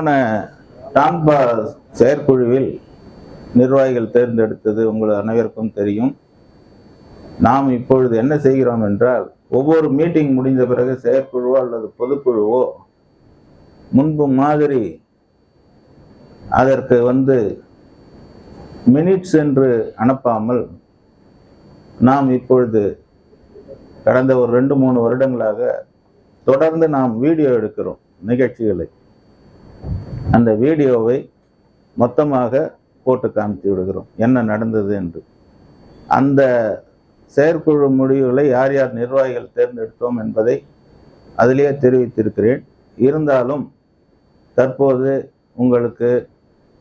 போன டான்பா செயற்குழுவில் நிர்வாகிகள் தேர்ந்தெடுத்தது உங்கள் அனைவருக்கும் தெரியும். நாம் இப்பொழுது என்ன செய்கிறோம் என்றால் ஒவ்வொரு மீட்டிங் முடிந்த பிறகு செயற்குழுவோ அல்லது பொதுக்குழுவோ முன்பு மாதிரி அதற்கு வந்து மினிட்ஸ் என்று அனுப்பாமல் நாம் இப்பொழுது கடந்த ஒரு ரெண்டு மூணு வருடங்களாக தொடர்ந்து நாம் வீடியோ எடுக்கிறோம் நிகழ்ச்சிகளை. அந்த வீடியோவை மொத்தமாக போட்டு காமித்து விடுகிறோம். என்ன நடந்தது என்று. அந்த செயற்குழு முடிவுகளை யார் யார் நிர்வாகிகள் தேர்ந்தெடுத்தோம் என்பதை அதிலேயே தெரிவித்திருக்கிறேன். இருந்தாலும் தற்போது உங்களுக்கு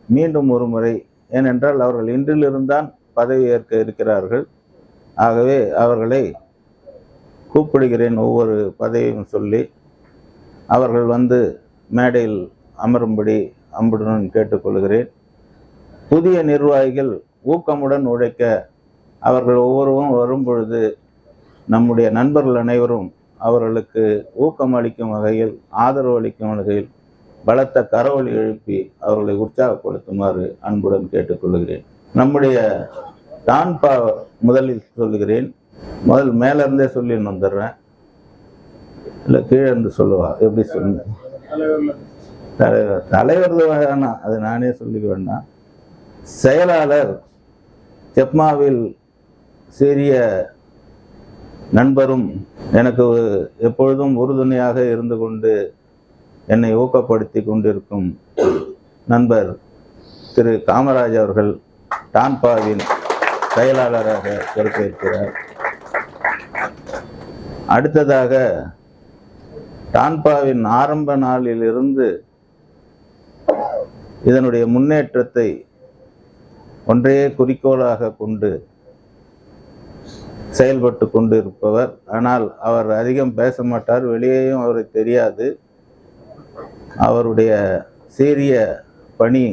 மீண்டும் ஒரு முறை ஏனென்றால் அவர்கள் இன்றிலிருந்தான் பதவி ஏற்க இருக்கிறார்கள். ஆகவே அவர்களை கூப்பிடுகிறேன் ஒவ்வொரு பதவியும் சொல்லி. அவர்கள் வந்து மேடையில் அமரும்படி அம்புடன் கேட்டுக்கொள்கிறேன். புதிய நிர்வாகிகள் ஊக்கமுடன் உழைக்க அவர்கள் ஒவ்வொருவரும் வரும் பொழுது நம்முடைய நண்பர்கள் அனைவரும் அவர்களுக்கு ஊக்கம் அளிக்கும் வகையில் ஆதரவு அளிக்கும் வகையில் பலத்த கரவொலி எழுப்பி அவர்களை உற்சாகப்படுத்துமாறு அன்புடன் கேட்டுக்கொள்கிறேன். நம்முடைய டான்பா முதலில் சொல்லுகிறேன். முதல் மேலேருந்தே சொல்லி வந்துடுறேன் இல்லை கீழே இருந்து சொல்லுவா. எப்படி சொல்லுங்க? தலைவர் தலைவர் வேணாம். அது நானே சொல்லிக்க வேண்டாம் செயலாளர் செப்மாவில் சிறிய நண்பரும் எனக்கு எப்பொழுதும் உறுதுணையாக இருந்து கொண்டு என்னை ஊக்கப்படுத்தி கொண்டிருக்கும் நண்பர் திரு காமராஜ் அவர்கள் டான்பாவின் செயலாளராக பொறுப்பேற்கிறார். அடுத்ததாக டான்பாவின் ஆரம்ப நாளில் இருந்து இதனுடைய முன்னேற்றத்தை ஒன்றையே குறிக்கோளாக கொண்டு செயல்பட்டு கொண்டு இருப்பவர். ஆனால் அவர் அதிகம் பேச மாட்டார் வெளியேயும் அவருக்கு தெரியாது. அவருடைய சீரிய பணி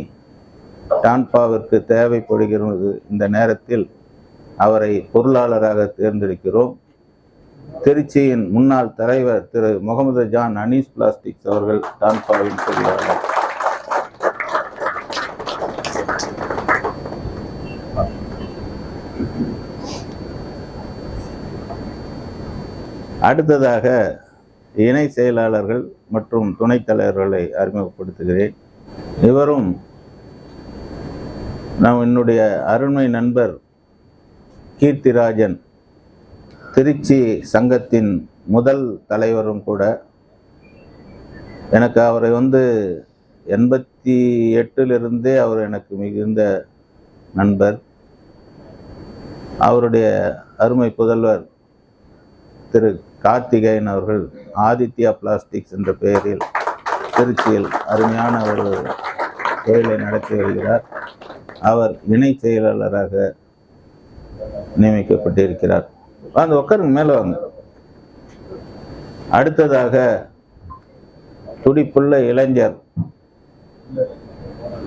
டான்பாவிற்கு தேவைப்படுகிறது. இந்த நேரத்தில் அவரை பொருளாளராக தேர்ந்தெடுக்கிறோம். திருச்சியின் முன்னாள் தலைவர் திரு முகமது ஜான் அனீஸ் பிளாஸ்டிக்ஸ் அவர்கள் டான்பாவின் பொருளாளர் அடுத்ததாக இணை செயலாளர்கள் மற்றும் துணைத் தலைவர்களை அறிமுகப்படுத்துகிறேன். இவரும் நான் என்னுடைய அருண்மை நண்பர் கீர்த்திராஜன். திருச்சி சங்கத்தின் முதல் தலைவரும் கூட. எனக்கு அவரை வந்து எண்பத்தி எட்டிலிருந்தே அவர் எனக்கு மிகுந்த நண்பர். அவருடைய அருமை புதல்வர் திரு கார்த்திகேயன் அவர்கள் ஆதித்யா பிளாஸ்டிக்ஸ் என்ற பெயரில் திருச்சியில் அருமையான ஒரு தொழிலை நடத்தி வருகிறார். அவர் இணை செயலாளராக நியமிக்கப்பட்டிருக்கிறார். அந்த உட்காருங்க மேலே வாங்க. அடுத்ததாக துடிப்புள்ள இளைஞர்.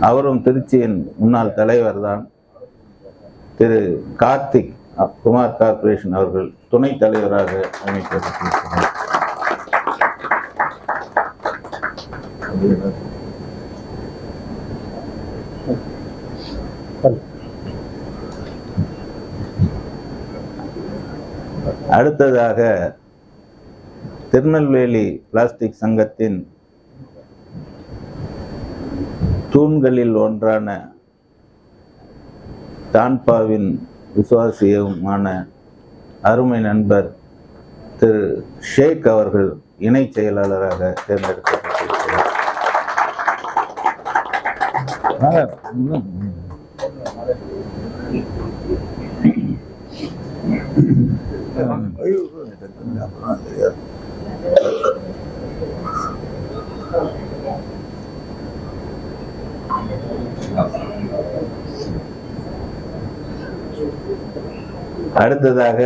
அவரும் திருச்சியின் முன்னாள் தலைவர் தான் திரு கார்த்திக் குமார் கார்பரேஷன் அவர்கள் துணைத் தலைவராக அமைக்கப்பட்டிருக்கிறார் அடுத்ததாக திருநெல்வேலி பிளாஸ்டிக் சங்கத்தின் தூண்களில் ஒன்றான தான்பாவின் விசுவாசியுமான அருமை நண்பர் திரு ஷேக் அவர்கள் இணை செயலாளராக தேர்ந்தெடுக்கப்பட்டிருக்கிறார் Thank you. அடுத்ததாக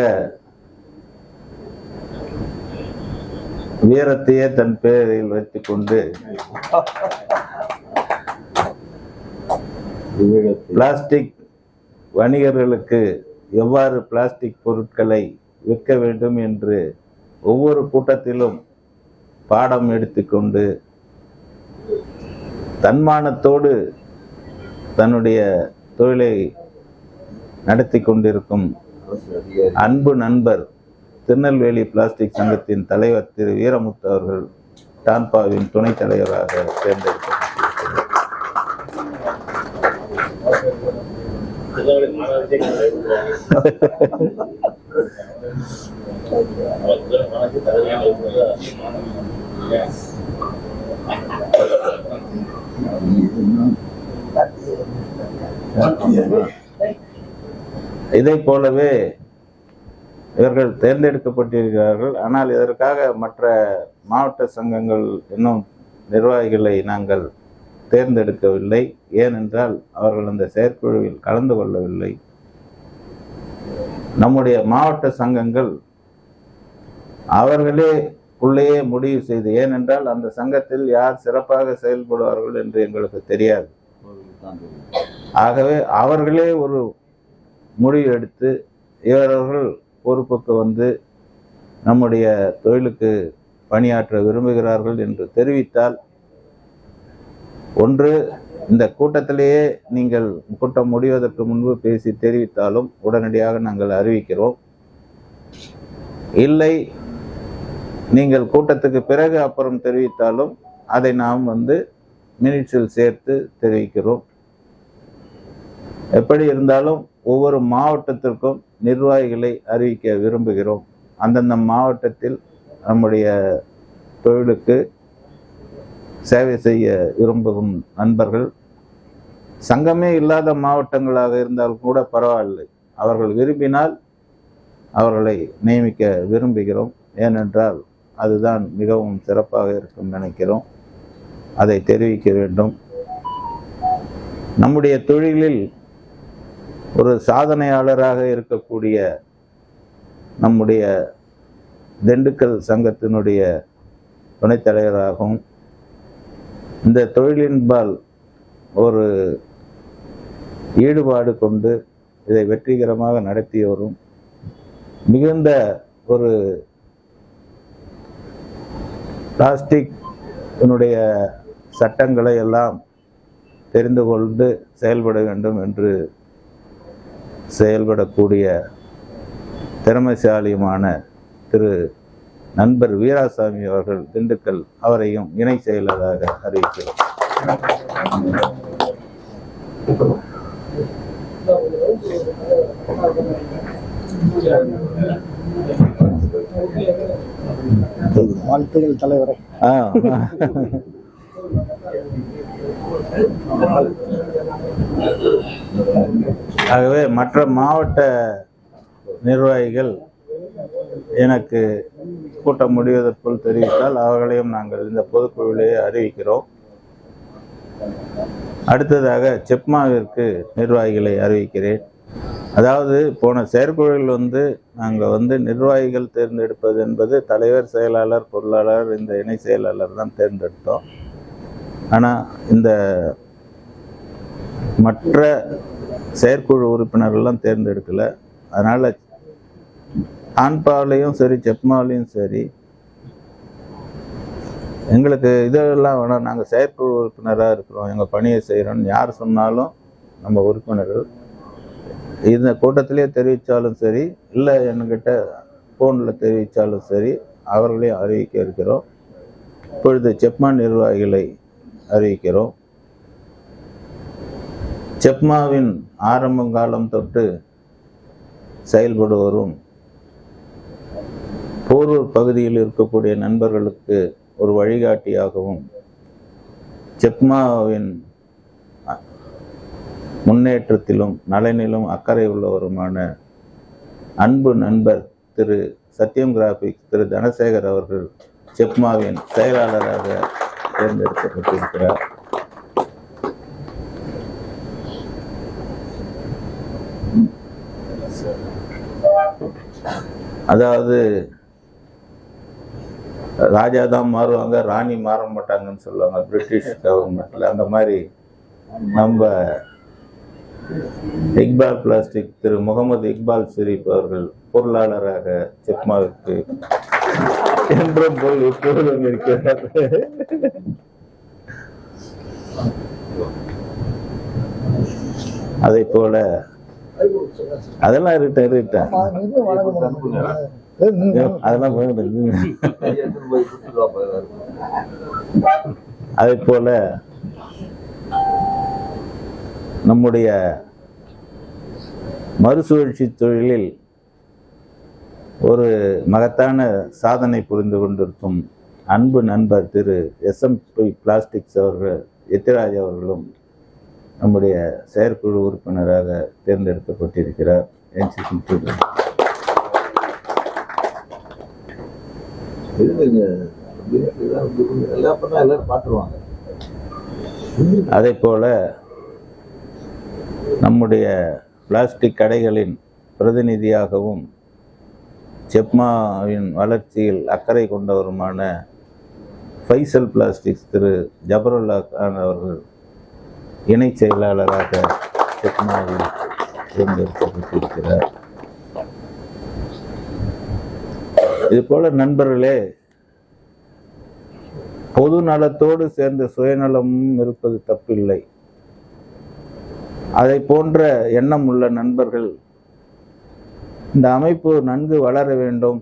வீரத்தையே தன் பேரில் வைத்துக் கொண்டு பிளாஸ்டிக் வணிகர்களுக்கு எவ்வாறு பிளாஸ்டிக் பொருட்களை விற்க வேண்டும் என்று ஒவ்வொரு கூட்டத்திலும் பாடம் எடுத்துக்கொண்டு தன்மானத்தோடு தன்னுடைய தொழிலை நடத்தி கொண்டிருக்கும் அன்பு நண்பர் திருநெல்வேலி பிளாஸ்டிக் சங்கத்தின் தலைவர் திரு வீரமுத்து அவர்கள் டான்பாவின் துணைத் தலைவராக தேர்ந்தெடுக்கப்பட்டிருக்கிறார் இதை போலவே இவர்கள் தேர்ந்தெடுக்கப்பட்டிருக்கிறார்கள். ஆனால் இதற்காக மற்ற மாவட்ட சங்கங்கள் இன்னும் நிர்வாகிகளை நாங்கள் தேர்ந்தெடுக்கவில்லை. ஏனென்றால் அவர்கள் அந்த செயற்குழுவில் கலந்து கொள்ளவில்லை. நம்முடைய மாவட்ட சங்கங்கள் அவர்களே உள்ளேயே முடிவு செய்து ஏனென்றால் அந்த சங்கத்தில் யார் சிறப்பாக செயல்படுவார்கள் என்று எங்களுக்கு தெரியாது. ஆகவே அவர்களே ஒரு முடிவு எடுத்து இவர்கள் பொறுப்புக்கு வந்து நம்முடைய தொழிலுக்கு பணியாற்ற விரும்புகிறார்கள் என்று தெரிவித்தால் ஒன்று இந்த கூட்டத்திலேயே நீங்கள் கூட்டம் முடிவதற்கு முன்பு பேசி தெரிவித்தாலும் உடனடியாக நாங்கள் அறிவிக்கிறோம். இல்லை நீங்கள் கூட்டத்துக்கு பிறகு அப்புறம் தெரிவித்தாலும் அதை நாம் வந்து மினிட்ஸில் சேர்த்து தெரிவிக்கிறோம். எப்படி இருந்தாலும் ஒவ்வொரு மாவட்டத்திற்கும் நிர்வாகிகளை அறிவிக்க விரும்புகிறோம். அந்தந்த மாவட்டத்தில் நம்முடைய தொழிலுக்கு சேவை செய்ய விரும்பும் நண்பர்கள் சங்கமே இல்லாத மாவட்டங்களாக இருந்தால் கூட பரவாயில்லை. அவர்கள் விரும்பினால் அவர்களை நியமிக்க விரும்புகிறோம். ஏனென்றால் அதுதான் மிகவும் சிறப்பாக இருக்கும் நினைக்கிறோம். அதை தெரிவிக்க வேண்டும். நம்முடைய தொழிலில் ஒரு சாதனையாளராக இருக்கக்கூடிய நம்முடைய திண்டுக்கல் சங்கத்தினுடைய துணைத் தலைவராகவும் இந்த தொழிலின்பால் ஒரு ஈடுபாடு கொண்டு இதை வெற்றிகரமாக நடத்தி வரும் மிகுந்த ஒரு பிளாஸ்டிக் என்னுடைய சட்டங்களை எல்லாம் தெரிந்து கொண்டு செயல்பட வேண்டும் என்று செயல்படக்கூடிய திறமைசாலியுமான திரு நண்பர் வீராசாமி அவர்கள் திண்டுக்கல் அவரையும் இணை செயலராக அறிவிக்கிறோம் வாழ்த்துகள் தலைவரே ஆ. ஆகவே மற்ற மாவட்ட நிர்வாகிகள் எனக்கு கூட்டம் முடிவதற்குள் தெரிவித்தால் அவர்களையும் நாங்கள் இந்த பொதுக்குழுவிலேயே அறிவிக்கிறோம். அடுத்ததாக செப்மாவிற்கு நிர்வாகிகளை அறிவிக்கிறேன். அதாவது போன செயற்குழுவில் வந்து நாங்கள் வந்து நிர்வாகிகள் தேர்ந்தெடுப்பது என்பது தலைவர் செயலாளர் பொருளாளர் இந்த இணை செயலாளர் தான் தேர்ந்தெடுத்தோம். ஆனால் இந்த மற்ற செயற்குழு உறுப்பினர்கள்லாம் தேர்ந்தெடுக்கல. அதனால் ஆண்பாவிலையும் சரி செப்மாவிலையும் சரி எங்களுக்கு இதெல்லாம் வேணாம். நாங்கள் செயற்குழு உறுப்பினராக இருக்கிறோம். எங்கள் பணியை செய்கிறோம்னு யார் சொன்னாலும் நம்ம உறுப்பினர்கள் இந்த கூட்டத்திலே தெரிவித்தாலும் சரி இல்லை என்கிட்ட ஃபோனில் தெரிவித்தாலும் சரி அவர்களையும் அறிவிக்க இருக்கிறோம். இப்பொழுது செப்மா நிர்வாகிகளை அறிவிக்கிறோம். செப்மாவின் ஆரம்பங்காலம் தொட்டு செயல்படுவரும் போரூர் பகுதியில் இருக்கக்கூடிய நண்பர்களுக்கு ஒரு வழிகாட்டியாகவும் செப்மாவின் முன்னேற்றத்திலும் நலனிலும் அக்கறை உள்ளவருமான அன்பு நண்பர் திரு சத்யம் கிராபிக்ஸ் திரு தனசேகர் அவர்கள் செப்மாவின் செயலாளராக தேர்ந்தெடுக்கப்பட்டிருக்கிறார். அதாவது ராஜா தான் மாறுவாங்க ராணி மாற மாட்டாங்கன்னு சொல்லுவாங்க பிரிட்டிஷ் கவர்மெண்ட்ல அந்த மாதிரி நம்ம இக்பால் பிளாஸ்டிக் திரு முகமது இக்பால் ஷெரீப் அவர்கள் பொருளாளராக செப்மாவிற்கு என்றும் போல் எப்பொழுதும் இருக்கிறார். அதை போல அதெல்லாம் இருக்கட்டும் இருக்கட்டும் அதெல்லாம் அதே போல நம்முடைய மறுசுழற்சி தொழிலில் ஒரு மகத்தான சாதனை புரிந்து கொண்டிருக்கும் அன்பு நண்பர் திரு எஸ் எம் பிளாஸ்டிக்ஸ் அவர்கள் எத்திராஜ் அவர்களும் நம்முடைய செயற்குழு உறுப்பினராக தேர்ந்தெடுக்கப்பட்டிருக்கிறார் என்சிசி அதே போல நம்முடைய பிளாஸ்டிக் கடைகளின் பிரதிநிதியாகவும் செப்மாவின் வளர்ச்சியில் அக்கறை கொண்டவருமான ஃபைசல் பிளாஸ்டிக்ஸ் திரு ஜபருல்லா கான் அவர்கள் இணை செயலாளராக செப்மாவில் தேர்ந்தெடுக்கப்பட்டிருக்கிறார். இது போல நண்பர்களே பொது நலத்தோடு சேர்ந்த சுயநலமும் இருப்பது தப்பில்லை. அதை போன்ற எண்ணம் உள்ள நண்பர்கள் இந்த அமைப்பு நன்கு வளர வேண்டும்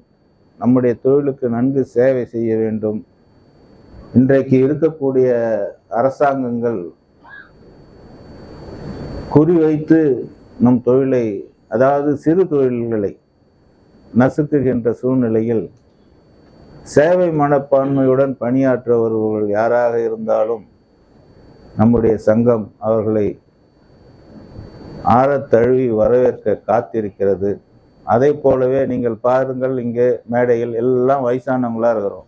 நம்முடைய தொழிலுக்கு நன்கு சேவை செய்ய வேண்டும். இன்றைக்கு இருக்கக்கூடிய அரசாங்கங்கள் குறிவைத்து நம் தொழிலை அதாவது சிறு தொழில்களை நசுக்குகின்ற சூழ்நிலையில் சேவை மனப்பான்மையுடன் பணியாற்றுபவர்கள் யாராக இருந்தாலும் நம்முடைய சங்கம் அவர்களை ஆறத் தழுவி வரவேற்க காத்திருக்கிறது. அதை போலவே நீங்கள் பாருங்கள் இங்கே மேடையில் எல்லாம் வயசானவங்களா இருக்கிறோம்.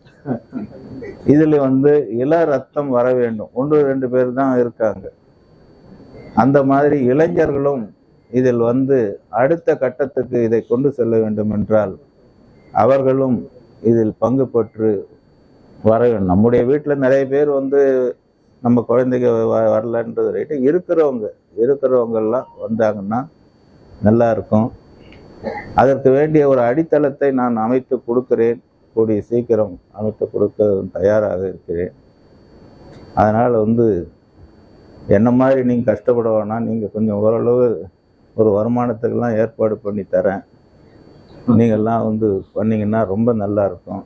இதில் வந்து இள ரத்தம் வர வேண்டும். ஒன்று ரெண்டு பேர் தான் இருக்காங்க. அந்த மாதிரி இளைஞர்களும் இதில் வந்து அடுத்த கட்டத்துக்கு இதை கொண்டு செல்ல வேண்டும் என்றால் அவர்களும் இதில் பங்கு பெற்று வர நம்முடைய வீட்டில் நிறைய பேர் வந்து நம்ம குழந்தைங்க வ- வரலன்றது ரைட்டு. இருக்கிறவங்க இருக்கிறவங்கெல்லாம் வந்தாங்கன்னா நல்லா இருக்கும். அதற்கு வேண்டிய ஒரு அடித்தளத்தை நான் அமைத்து கொடுக்கிறேன். கூடிய சீக்கிரம் அமைத்து கொடுக்க தயாராக இருக்கிறேன். அதனால் வந்து என்ன மாதிரி நீங்கள் கஷ்டப்பட வேணாம் நீங்கள் கொஞ்சம் ஓரளவு ஒரு வருமானத்துக்கெல்லாம் ஏற்பாடு பண்ணி தரேன். நீங்கள்லாம் வந்து பண்ணிங்கன்னா ரொம்ப நல்லா இருக்கும்.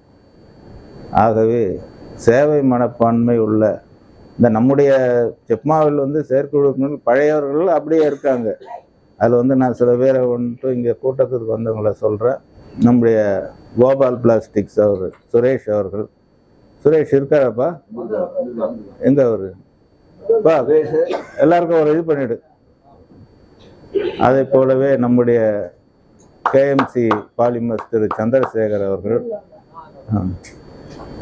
ஆகவே சேவை மனப்பான்மை உள்ள இந்த நம்முடைய செப்மாவில் வந்து செயற்குழு பழையவர்கள் அப்படியே இருக்காங்க. அதில் வந்து நான் சில பேரை வந்துட்டு இங்கே கூட்டத்துக்கு வந்தவங்கள சொல்கிறேன் நம்முடைய கோபால் பிளாஸ்டிக்ஸ் அவர் சுரேஷ் அவர்கள். சுரேஷ் இருக்காரப்பா? எங்கே அவர்? எல்லாருக்கும் ஒரு இது பண்ணிடு. அதை போலவே நம்முடைய கேஎம்சி பாலிமர்ஸ் திரு சந்திரசேகர் அவர்கள்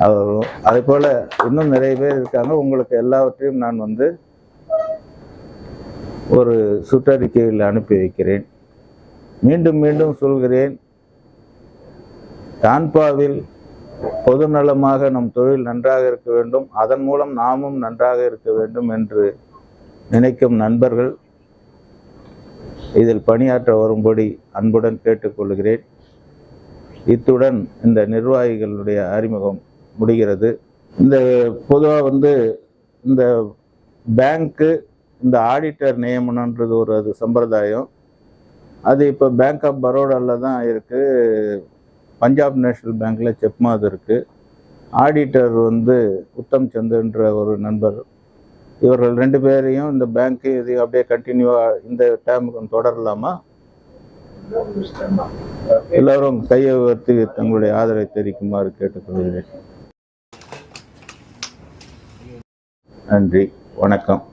அவரும் அதே போல இன்னும் நிறைய பேர் இருக்காங்க. உங்களுக்கு எல்லாவற்றையும் நான் வந்து ஒரு சுற்றறிக்கையில் அனுப்பி வைக்கிறேன். மீண்டும் மீண்டும் சொல்கிறேன். டான்பாவில் பொதுநலமாக நம் தொழில் நன்றாக இருக்க வேண்டும். அதன் மூலம் நாமும் நன்றாக இருக்க வேண்டும் என்று நினைக்கும் நண்பர்கள் இதில் பணியாற்ற வரும்படி அன்புடன் கேட்டுக்கொள்கிறேன். இத்துடன் இந்த நிர்வாகிகளுடைய அறிமுகம் முடிகிறது. இந்த பொதுவாக வந்து இந்த பேங்க்கு இந்த ஆடிட்டர் நியமனன்றது ஒரு அது சம்பிரதாயம். அது இப்போ பேங்க் ஆஃப் பரோடாவில் தான் இருக்குது பஞ்சாப் நேஷனல் பேங்க்கில் செப்மாத் இருக்குது ஆடிட்டர் வந்து உத்தம் சந்திரன்ற ஒரு நண்பர். இவர்கள் ரெண்டு பேரையும் இந்த பேங்க்கு இது அப்படியே கண்டினியூவாக இந்த டேமுக்கு தொடரலாமா? எல்லாரும் கையை உயர்த்தி தங்களுடைய ஆதரவை தெரிவிக்குமாறு கேட்டுக்கொள்கிறேன். நன்றி. வணக்கம்.